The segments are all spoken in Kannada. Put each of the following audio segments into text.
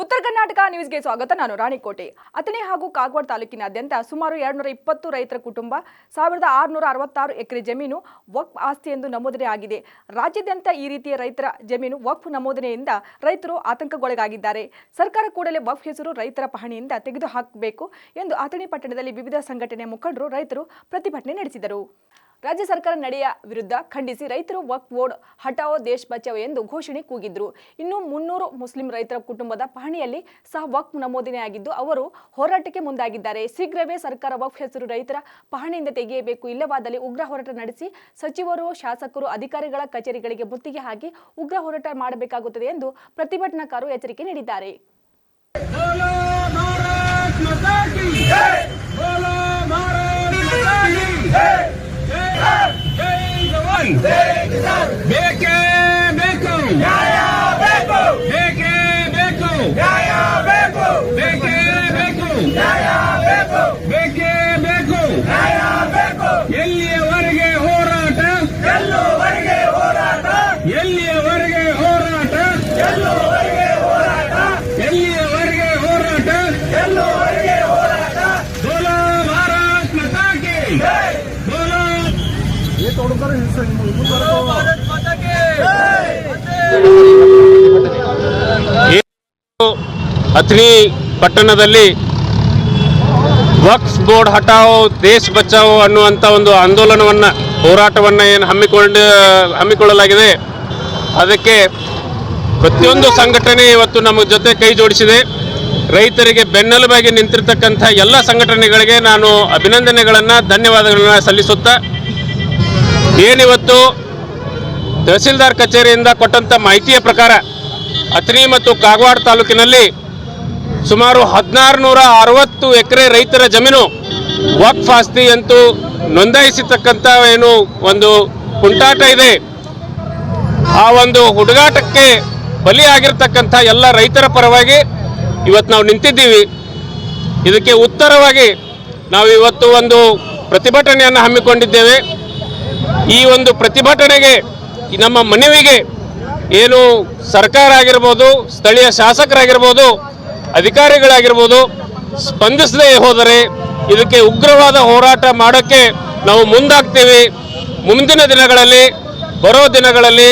ಉತ್ತರ ಕರ್ನಾಟಕ ನ್ಯೂಸ್ಗೆ ಸ್ವಾಗತ. ನಾನು ರಾಣಿಕೋಟೆ. ಅಥಣಿ ಹಾಗೂ ಕಾಗವಾಡ ತಾಲೂಕಿನಾದ್ಯಂತ ಸುಮಾರು ಎರಡ್ನೂರ ಇಪ್ಪತ್ತು ರೈತರ ಕುಟುಂಬ, ಸಾವಿರದ ಆರುನೂರ ಅರವತ್ತಾರು ಎಕರೆ ಜಮೀನು ವಕ್ಫ್ ಆಸ್ತಿ ಎಂದು ನಮೂದನೆ ಆಗಿದೆ. ರಾಜ್ಯಾದ್ಯಂತ ಈ ರೀತಿಯ ರೈತರ ಜಮೀನು ವಕ್ಫ್ ನಮೂದನೆಯಿಂದ ರೈತರು ಆತಂಕಗೊಳಗಾಗಿದ್ದಾರೆ ಸರ್ಕಾರ ಕೂಡಲೇ ವಕ್ಫ್ ಹೆಸರು ರೈತರ ಪಹಣಿಯಿಂದ ತೆಗೆದುಹಾಕಬೇಕು ಎಂದು ಅಥಣಿ ಪಟ್ಟಣದಲ್ಲಿ ವಿವಿಧ ಸಂಘಟನೆ ಮುಖಂಡರು ರೈತರು ಪ್ರತಿಭಟನೆ ನಡೆಸಿದರು. ರಾಜ್ಯ ಸರ್ಕಾರ ನಡೆಯ ವಿರುದ್ಧ ಖಂಡಿಸಿ ರೈತರು ವಕ್ ಬೋರ್ಡ್ ಹಟಾವೋ ದೇಶ್ ಬಚಾವ್ ಎಂದು ಘೋಷಣೆ ಕೂಗಿದ್ರು. ಇನ್ನು ಮುನ್ನೂರು ಮುಸ್ಲಿಂ ರೈತರ ಕುಟುಂಬದ ಪಹಣಿಯಲ್ಲಿ ಸಹ ವಕ್ ನಮೂದನೆಯಾಗಿದ್ದು, ಅವರು ಹೋರಾಟಕ್ಕೆ ಮುಂದಾಗಿದ್ದಾರೆ. ಶೀಘ್ರವೇ ಸರ್ಕಾರ ವಕ್ ಹೆಸರು ರೈತರ ಪಹಣಿಯಿಂದ ತೆಗೆಯಬೇಕು. ಇಲ್ಲವಾದಲ್ಲಿ ಉಗ್ರ ಹೋರಾಟ ನಡೆಸಿ ಸಚಿವರು, ಶಾಸಕರು, ಅಧಿಕಾರಿಗಳ ಕಚೇರಿಗಳಿಗೆ ಮುತ್ತಿಗೆ ಹಾಕಿ ಉಗ್ರ ಹೋರಾಟ ಮಾಡಬೇಕಾಗುತ್ತದೆ ಎಂದು ಪ್ರತಿಭಟನಾಕಾರರು ಎಚ್ಚರಿಕೆ ನೀಡಿದ್ದಾರೆ. ಕಿಸಾನ್ ಬೇಕೇ ಬೇಕು ನ್ಯಾಯ ಬೇಕು ಬೇಕೇ ಬೇಕು ನ್ಯಾಯ ಬೇಕು ಬೇಕೇ ಬೇಕು ನ್ಯಾಯ ಬೇಕು ಬೇಕೇ ಬೇಕು ನ್ಯಾಯ ಬೇಕು ಎಲ್ಲಿಯವರೆಗೆ ಹೋರಾಟ? ಎಲ್ಲುವರೆಗೆ ಹೋರಾಟ? ಎಲ್ಲಿ ಕಿ ಅಥಣಿ ಪಟ್ಟಣದಲ್ಲಿ ವಕ್ಸ್ ಬೋರ್ಡ್ ಹಟಾವೋ ದೇಶ ಬಚಾವೋ ಅನ್ನುವಂಥ ಒಂದು ಆಂದೋಲನವನ್ನು ಹೋರಾಟವನ್ನು ಏನು ಹಮ್ಮಿಕೊಂಡು ಹಮ್ಮಿಕೊಳ್ಳಲಾಗಿದೆ. ಅದಕ್ಕೆ ಪ್ರತಿಯೊಂದು ಸಂಘಟನೆ ಇವತ್ತು ನಮ್ಮ ಜೊತೆ ಕೈ ಜೋಡಿಸಿದೆ. ರೈತರಿಗೆ ಬೆನ್ನೆಲುಬಾಗಿ ನಿಂತಿರ್ತಕ್ಕಂಥ ಎಲ್ಲ ಸಂಘಟನೆಗಳಿಗೆ ನಾನು ಅಭಿನಂದನೆಗಳನ್ನು ಧನ್ಯವಾದಗಳನ್ನು ಸಲ್ಲಿಸುತ್ತಾ ಏನಿವತ್ತು ತಹಸೀಲ್ದಾರ್ ಕಚೇರಿಯಿಂದ ಕೊಟ್ಟಂಥ ಮಾಹಿತಿಯ ಪ್ರಕಾರ ಅಥಣಿ ಮತ್ತು ಕಾಗವಾಡ ತಾಲೂಕಿನಲ್ಲಿ ಸುಮಾರು ಹದಿನಾರು ನೂರ ಅರವತ್ತು ಎಕರೆ ರೈತರ ಜಮೀನು ವಕ್ಫ್ ಆಸ್ತಿ ಅಂತೂ ನೋಂದಾಯಿಸತಕ್ಕಂಥ ಏನು ಒಂದು ಕುಂಟಾಟ ಇದೆ. ಆ ಒಂದು ಹುಡುಗಾಟಕ್ಕೆ ಬಲಿಯಾಗಿರ್ತಕ್ಕಂಥ ಎಲ್ಲ ರೈತರ ಪರವಾಗಿ ಇವತ್ತು ನಾವು ನಿಂತಿದ್ದೀವಿ. ಇದಕ್ಕೆ ಉತ್ತರವಾಗಿ ನಾವು ಇವತ್ತು ಒಂದು ಪ್ರತಿಭಟನೆಯನ್ನು ಹಮ್ಮಿಕೊಂಡಿದ್ದೇವೆ. ಈ ಒಂದು ಪ್ರತಿಭಟನೆಗೆ ನಮ್ಮ ಮನವಿಗೆ ಏನು ಸರ್ಕಾರ ಆಗಿರ್ಬೋದು, ಸ್ಥಳೀಯ ಶಾಸಕರಾಗಿರ್ಬೋದು, ಅಧಿಕಾರಿಗಳಾಗಿರ್ಬೋದು ಸ್ಪಂದಿಸದೇ ಹೋದರೆ ಇದಕ್ಕೆ ಉಗ್ರವಾದ ಹೋರಾಟ ಮಾಡೋಕ್ಕೆ ನಾವು ಮುಂದಾಗ್ತೀವಿ. ಮುಂದಿನ ದಿನಗಳಲ್ಲಿ, ಬರೋ ದಿನಗಳಲ್ಲಿ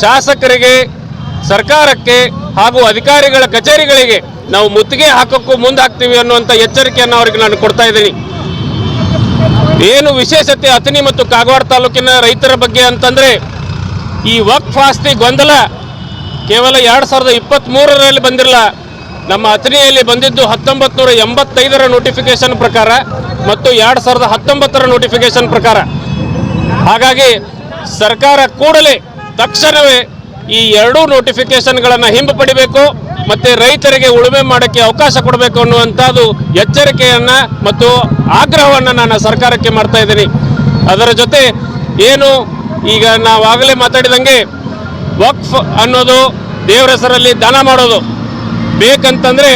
ಶಾಸಕರಿಗೆ, ಸರ್ಕಾರಕ್ಕೆ ಹಾಗೂ ಅಧಿಕಾರಿಗಳ ಕಚೇರಿಗಳಿಗೆ ನಾವು ಮುತ್ತಿಗೆ ಹಾಕೋಕ್ಕೂ ಮುಂದಾಗ್ತೀವಿ ಅನ್ನುವಂಥ ಎಚ್ಚರಿಕೆಯನ್ನು ಅವರಿಗೆ ನಾನು ಕೊಡ್ತಾ ಇದ್ದೀನಿ. ಏನು ವಿಶೇಷತೆ ಅಥಣಿ ಮತ್ತು ಕಾಗವಾಡ ತಾಲೂಕಿನ ರೈತರ ಬಗ್ಗೆ ಅಂತಂದರೆ, ಈ ವಕ್ಫ್ ಆಸ್ತಿ ಗೊಂದಲ ಕೇವಲ ಎರಡು ಸಾವಿರದ ಇಪ್ಪತ್ತ್ಮೂರರಲ್ಲಿ ಬಂದಿರಲ್ಲ, ನಮ್ಮ ಅಥಣಿಯಲ್ಲಿ ಬಂದಿದ್ದು ಹತ್ತೊಂಬತ್ತು ನೂರ ಎಂಬತ್ತೈದರ ನೋಟಿಫಿಕೇಶನ್ ಪ್ರಕಾರ ಮತ್ತು ಎರಡು ಸಾವಿರದ ಹತ್ತೊಂಬತ್ತರ ನೋಟಿಫಿಕೇಶನ್ ಪ್ರಕಾರ. ಹಾಗಾಗಿ ಸರ್ಕಾರ ಕೂಡಲೇ ತಕ್ಷಣವೇ ಈ ಎರಡೂ ನೋಟಿಫಿಕೇಶನ್ಗಳನ್ನು ಹಿಂಪಡಿಬೇಕು ಮತ್ತು ರೈತರಿಗೆ ಉಳುಮೆ ಮಾಡೋಕ್ಕೆ ಅವಕಾಶ ಕೊಡಬೇಕು ಅನ್ನುವಂಥದ್ದು ಎಚ್ಚರಿಕೆಯನ್ನು ಮತ್ತು ಆಗ್ರಹವನ್ನು ನಾನು ಸರ್ಕಾರಕ್ಕೆ ಮಾಡ್ತಾ ಇದ್ದೀನಿ. ಅದರ ಜೊತೆ ಏನು ಈಗ ನಾವಾಗಲೇ ಮಾತಾಡಿದಂಗೆ ವಕ್ಫ್ ಅನ್ನೋದು ದೇವರ ಹೆಸರಲ್ಲಿ ದಾನ ಮಾಡೋದು. ಬೇಕಂತಂದ್ರೆ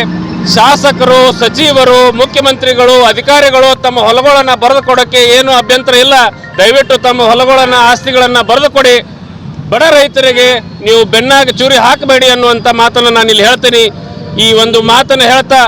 ಶಾಸಕರು, ಸಚಿವರು, ಮುಖ್ಯಮಂತ್ರಿಗಳು, ಅಧಿಕಾರಿಗಳು ತಮ್ಮ ಹೊಲಗಳನ್ನು ಬರೆದು ಕೊಡೋಕ್ಕೆ ಏನು ಅಭ್ಯಂತರ ಇಲ್ಲ. ದಯವಿಟ್ಟು ತಮ್ಮ ಹೊಲಗಳನ್ನು, ಆಸ್ತಿಗಳನ್ನು ಬರೆದು ಕೊಡಿ ಬಡ ರೈತರಿಗೆ ನೀವು ಬೆನ್ನಾಗಿ ಚೂರಿ ಹಾಕಬೇಡಿ ಅನ್ನುವಂಥ ಮಾತನ್ನು ನಾನು ಇಲ್ಲಿ ಹೇಳ್ತೀನಿ. ಈ ಒಂದು ಮಾತನ್ನು ಹೇಳ್ತಾ